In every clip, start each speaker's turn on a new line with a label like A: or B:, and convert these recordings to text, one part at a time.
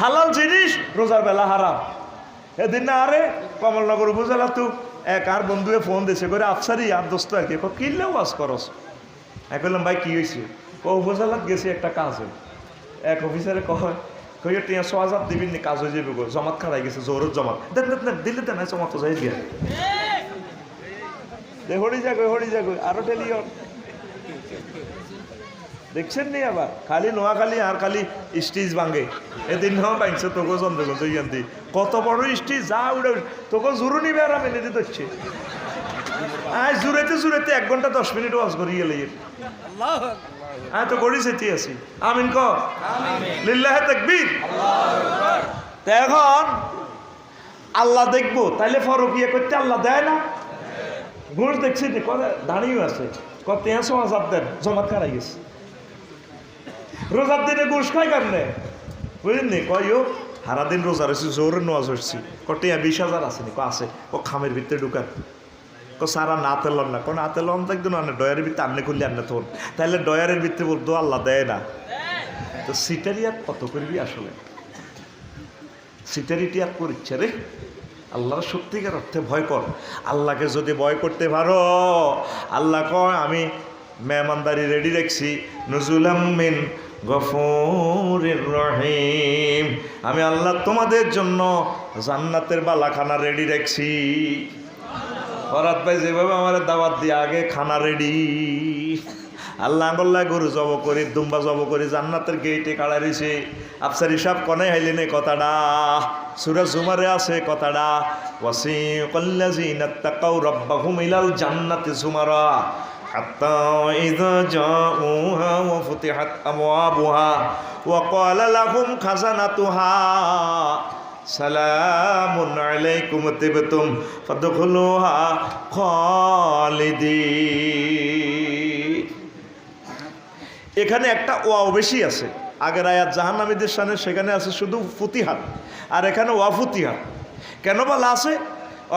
A: হালাল জিনিস, রোজার বেলা হারাম। এদিন না আরে, কমলনগর উপজেলা তো এক আর বন্ধুয়ে ফোন দিছে করে আফসারি, আর দোস্ত আর কি ক কিনলেও ওয়াজ করস? এক বললাম ভাই, কি হয়েছে ও উপজেলাত গেছে একটা কাজে এক অফিসারে কয় টিয়া ছ হাজার দিবিন নি, কাজ হয়ে যাবে জমাত খারাই গেছে জোরের জমাত। দেন দেন দিলে দেন জমাত যাই দিয়া। হরি যাগো হরি যাগো আরও টেলিয়ন দেখছেন নি আবার? খালি নোয়াখালী আর খালি স্টিজ ভাঙে। এদিন নাও ভাঙছে, তোকে চন্দ্রগঞ্জ ইয়ান্তি কত বড় স্টিজ, যা উড়ে তোকে জুরু নিবে আর মেনে দিতে হচ্ছে আজ জুড়েতে জুড়েতে এক ঘণ্টা দশ মিনিট ওয়াজ করি গেলে হ্যাঁ তো গড়ি সেটি আছি। আমিন ক লিল্লাহে তা এখন আল্লাহ দেখব, তাইলে ফরকিয়া করতে আল্লাহ দেয় না। ঘুষ দেখছি দাঁড়িয়েও আছে। কত হাজার দেন, জমাত খারাই গেছে। রোজার দিনে ঘুষ খাই কেমনে? বুঝলেন নি কয়ও সারাদিন রোজা রয়েছি জোরে নোয়াজ হচ্ছি কটিয়া বিশ হাজার আছে নি। ক আছে। ও খামের ভিতরে ঢুকার ক সারা না তেলন না। কোন আতেলন দেখতো না ডয়ারের ভিতরে আনলে খুললে আনলে তোর তাহলে ডয়ারের ভিতরে বলতো, আল্লাহ দেয় না। তো সিটারি আর কত করবি আসলে? সিটারিটি আর করিচ্ছে রে। আল্লাহর সত্যিকার অর্থে ভয় কর। আল্লাহকে যদি ভয় করতে পারো, আল্লাহ কয়, আমি মেহমানদারি রেডি রাখছি। নজুলাম মিন গফুরির রহিম। আমি আল্লাহ তোমাদের জন্য জান্নাতের বালাখানা রেডি রাখছি। ফরাত ভাই যেভাবে আমার দাওয়াত দিয়ে আগে খানা রেডি। আল্লাহ আঙ্গল্লা গরু জব করি, দুম্বা জব করি, জান্নাতের গেইটে কাড়া রয়েছে আফসারি সাহেব কনে হাইলেন কথাটা। সুরা জুমারে আছে কথাটা। ওয়াসি কল্লাজিনা তাকাউ রাব্বাহুম ইলাল জান্নাতি জুমারা। حتى إذا جاءوها وفتحت أبوابها وقال لهم خزنتها সালামুন আলাইকুম তিবতুম ফাদখুলুহা খালিদিন এখানে একটা ওয়াও বেশি আছে আগের আয়াত জাহান্নামীদের সামনে সেখানে আছে শুধু ফুতিহাত আর এখানে ওয়া ফুতিহাত কেন বলা আছে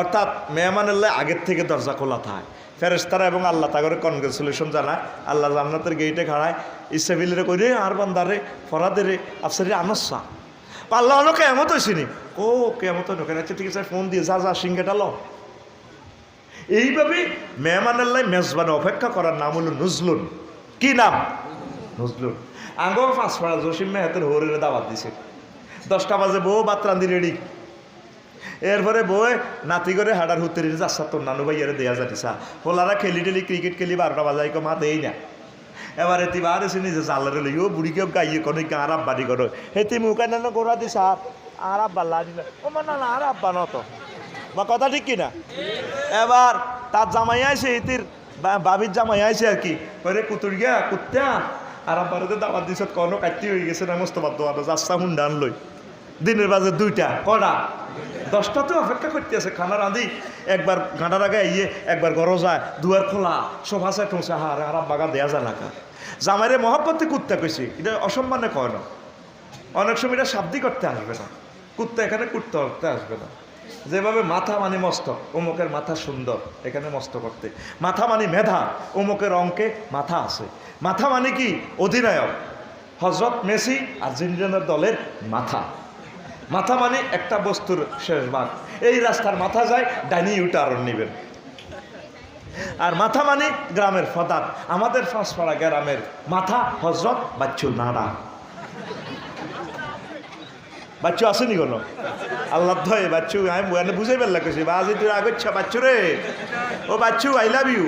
A: অর্থাৎ মেহমানুল্লাহ আগের থেকে দরজা খোলা থাকে ফেরেস্তারা এবং আল্লাহ তাগরে কনগ্রেচুলেশন জানায়, আল্লাহ জান্নাতের গেইটে খাড়ায় ইসাবিলের কই রে আর বান্দারে ফরাদে রে আফসারি আনসা আল্লাহ হলো কেমত হয়েছিনি ও কেমত ঢোকে আচ্ছা ঠিক আছে ফোন দিয়ে যা যা সিঙ্গেটা ল। এইভাবে মেহমানাল্লাহ মেজবানে অপেক্ষা করার নাম হলো নজলুন। কি নাম? নজলুন। আঙ্গ পাঁচপাড়া জসিম মেহাতের হরের দাওয়াত দিছে। দশটা বাজে, বউ বাতরান্দি রেডি এরপরে বউ নাতি করে হাডার হুতে রেডি যাচ্ছা তোর নানু ভাইয়ারে দেয়া যাতিসা হোলারা খেলি টেলি ক্রিকেট খেলি, বারোটা বাজাই মা দেই না। এবারে তিবার এসে নিজে জালারে লই, ও বুড়িকে গাইয়ে কোনো আর আব্বানি করো হেতি মুখে না গোড়া দিস আর আব্বা লাগিবে ও মানে না আর আব্বা নত বা কথা ঠিক কিনা? এবার তার জামাই আইছে ইতির বাবির জামাই আইছে আর কি। ওরে কুতুর গিয়া, কুত্তা আর আব্বার দাবার দিছত কোনো কাটতি হয়ে গেছে না মোস্তফার দোয়ার যাচ্ছা হুন্ডান লই দিনের বাজে দুইটা কটা দশটা তো অপেক্ষা করতে আছে, খানা রাঁধি, একবার গাঁটার আগে ইয়ে একবার গরো যায়, দুয়ার খোলা সব হাসে ঠোঁসে হার আর বাগা দেয়া যায় না জামাইরে মহাব্বতে কুত্তা কইছি, এটা অসম্মানে কয় না। অনেক সময় এটা শাব্দি করতে আসবে না। কুত্তা এখানে কুত্তা করতে আসবে না। যেভাবে মাথা মানে মস্তক অমুকের মাথা সুন্দর, এখানে মস্ত করতে। মাথা মানে মেধা, অমুকের অঙ্কে মাথা আছে। মাথা মানে কি? অধিনায়ক, হজরত মেসি আর্জেন্টিনার দলের মাথা। মাথা মানে একটা বস্তুর শেষ ভাগ। এই রাস্তার মাথা যায়, ডাইনি ইউটারন নেবেন আর মাথা মানে গ্রামের ফদাত আমাদের ফাঁসপাড়া গ্রামের মাথা হজরত বাচ্চু নাড়া বাচ্চু আসেনি কোনো? আল্লাহ ধয় বাচ্চু, আমি বুঝাই বা আজি তুই আগচ্ছা বাচ্চু রে? ও বাচ্চু আই লাভ ইউ